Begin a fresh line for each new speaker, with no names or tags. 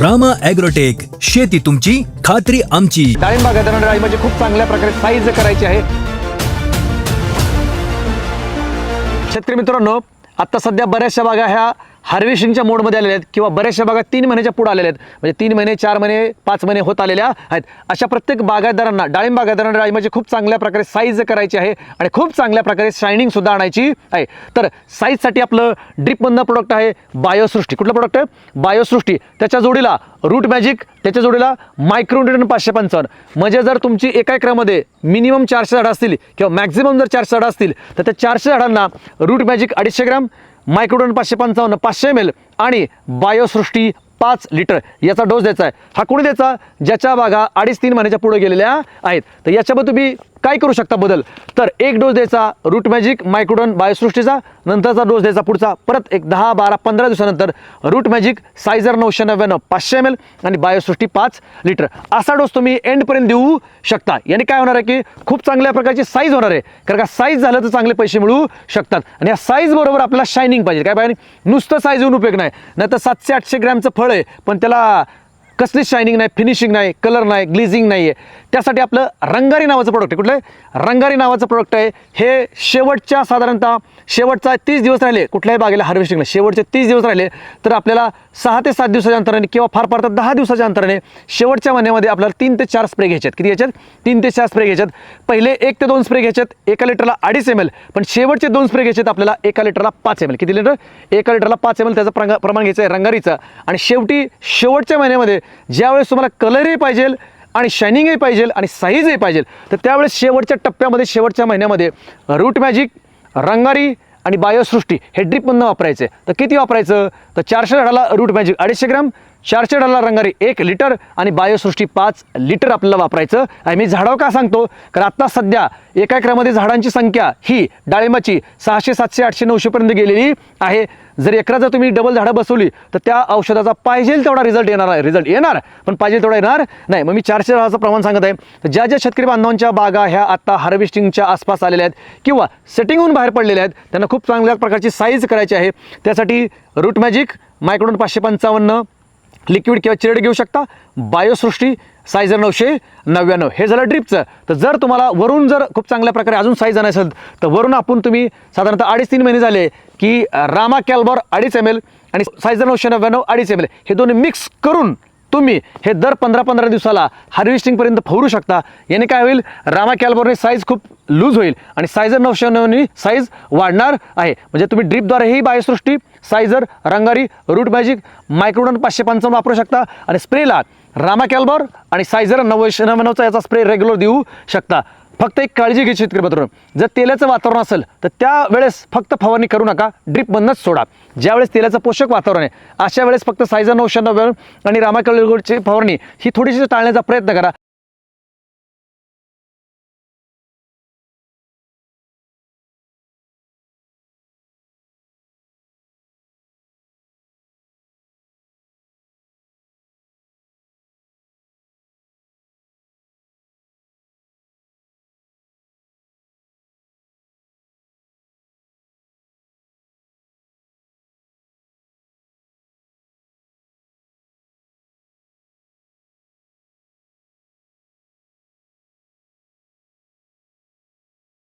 Rama agrotech. शेती तुमची खात्री आमची.
डाळिंब बागायतदारांना डाळिंबाची खूप चांगल्या प्रकारे साईज करायची आहे. शेतकरी मित्रांनो आता सध्या बऱ्याचशा बागा ह्या हार्वेस्टिंगच्या मोडमध्ये आलेल्या आहेत किंवा बऱ्याचशा बागा तीन महिन्याच्या पुढे आलेल्या आहेत. म्हणजे तीन महिने चार महिने पाच महिने होत आलेल्या आहेत. अशा प्रत्येक बागायतदारांना डाळिंब बागायतदारांना डाळिंबाची खूप चांगल्या प्रकारे साईज करायची आहे आणि खूप चांगल्या प्रकारे शायनिंग सुद्धा आणायची आहे. तर साईजसाठी आपलं ड्रिपमधनं प्रोडक्ट आहे बायोसृष्टी कुठलं प्रोडक्ट आहे? बायोसृष्टी त्याच्या जोडीला रूट मॅजिक त्याच्या जोडीला मायक्रोन्युट्रन पाचशे पंचावन्न. म्हणजे जर तुमची एका एकरामध्ये मिनिमम चारशे झाडं असतील किंवा मॅक्झिमम जर चारशे झाडं असतील तर त्या चारशे झाडांना रूट मॅजिक अडीचशे ग्राम मायक्रोडोन पाचशे पंचावन्न पाचशे एम एल आणि बायोसृष्टी पाच लिटर याचा डोस द्यायचा आहे. हा कोणी द्यायचा? ज्याच्या बागा अडीच तीन महिन्याच्या पुढे गेलेल्या आहेत. तर याच्यामध्ये तुम्ही काय करू शकता बदल? तर एक डोस द्यायचा रूट मॅजिक मायक्रोडोन बायोसृष्टीचा नंतरचा डोस द्यायचा पुढचा परत एक दहा बारा पंधरा दिवसानंतर रूट मॅजिक सायझर नऊशे नव्याण्णव पाचशे एम एल आणि बायोसृष्टी पाच लिटर. असा डोस तुम्ही एंडपर्यंत देऊ शकता. याने काय होणार आहे की खूप चांगल्या प्रकारची साईज होणार आहे. कारण का साईज झालं तर चांगले पैसे मिळू शकतात. आणि या साईज बरोबर आपल्याला शायनिंग पाहिजे. काय पाहिजे? नुसतं साईज येऊन उपयोग नाही. नाही तर सातशे आठशे ग्रॅमचं फळ आहे पण त्याला कसली शायनिंग नाही फिनिशिंग नाही कलर नाही ग्लिझिंग नाही आहे त्यासाठी आपलं रंगारी नावाचं प्रोडक्ट आहे. कुठलं आहे? रंगारी नावाचं प्रोडक्ट आहे. हे शेवटच्या साधारणतः शेवटचा तीस दिवस राहिले. कुठल्याही बागेला हार्वेस्टिंगला शेवटचे तीस दिवस राहिले तर आपल्याला सहा ते सात दिवसाच्या अंतराने किंवा फार फार तर दहा दिवसाच्या अंतराने शेवटच्या महिन्यामध्ये आपल्याला तीन ते चार स्प्रे घ्यायचे आहेत. किती घ्यायच्यात तीन ते चार स्प्रे घ्यायच्यात पहिले एक ते दोन स्प्रे घ्यायच्यात एका लिटरला अडीच एम एल पण शेवटचे दोन स्प्रे घ्यायचे आहेत आपल्याला एका लिटरला पाच एम एल किती लिटर? एका लिटरला पाच एम एल त्याचं प्रमाण घ्यायचं आहे रंगारीचं. आणि शेवटी शेवटच्या महिन्यामध्ये ज्यावेळेस तुम्हाला कलरही पाहिजे आणि शायनिंगही पाहिजे आणि साईजही पाहिजे तर त्यावेळेस शेवटच्या टप्प्यामध्ये शेवटच्या महिन्यामध्ये रूट मॅजिक रंगारी आणि बायोसृष्टी हे ड्रिपमधनं वापरायचं. आहे तर किती वापरायचं? तर चारशे झाडाला रूट मॅजिक अडीचशे ग्राम चारशे डॉलर रंगारी एक लिटर आणि बायोसृष्टी पाच लिटर आपल्याला वापरायचं आणि मी झाडावर का सांगतो? कारण आत्ता सध्या एका एकरामध्ये झाडांची संख्या ही डाळिंबाची सहाशे सातशे आठशे नऊशेपर्यंत गेलेली आहे. जर एकरा जर तुम्ही डबल झाडं बसवली तर त्या औषधाचा पाहिजे तेवढा रिझल्ट येणार आहे. रिझल्ट येणार पण पाहिजे तेवढा येणार नाही. मग मी चारशे झाडाचं प्रमाण सांगत आहे. तर ज्या ज्या शेतकरी बांधवांच्या बागा ह्या आत्ता हार्वेस्टिंगच्या आसपास आलेल्या आहेत किंवा सेटिंगहून बाहेर पडलेल्या आहेत त्यांना खूप चांगल्या प्रकारची साईज करायची आहे. त्यासाठी रूट मॅजिक मायक्रोन पाचशे पंचावन्न लिक्विड किंवा चिरड घेऊ शकता. बायोसृष्टी साईज नऊशे नव्याण्णव. हे झालं ड्रिपचं तर जर तुम्हाला वरून जर खूप चांगल्या प्रकारे अजून साईज आणायचं असेल तर वरून आपण तुम्ही साधारणतः अडीच तीन महिने झाले की रामा कॅल्बॉर अडीच एम एल आणि साईज नऊशे नव्याण्णव अडीच एम एल हे दोन्ही मिक्स करून तुम्ही हे दर पंधरा पंधरा दिवसाला हार्वेस्टिंगपर्यंत फवरू शकता. याने काय होईल? रामा कॅल्बॉरने साईज खूप लूज होईल आणि सायझर नऊशे नऊनी साईज वाढणार आहे. म्हणजे तुम्ही ड्रीपद्वारे ही बायोसृष्टी सायझर रंगारी रूट मॅजिक मायक्रोडन पाचशे पंचावन्न वापरू शकता आणि स्प्रेला रामा कॅल्बॉर आणि सायझर नऊशे नव्याण्णवचा याचा स्प्रे रेग्युलर देऊ शकता. फक्त एक काळजी घ्यायची शेतकरी मित्रांनो. जर तेलाचं वातावरण असेल तर त्यावेळेस फक्त फवारणी करू नका ड्रिप बंदच सोडा. ज्यावेळेस तेलाचं पोषक वातावरण आहे अशा वेळेस फक्त सायझर नऊशे नव्याण्णव आणि रामाकलगोडची फवारणी ही थोडीशी टाळण्याचा प्रयत्न करा.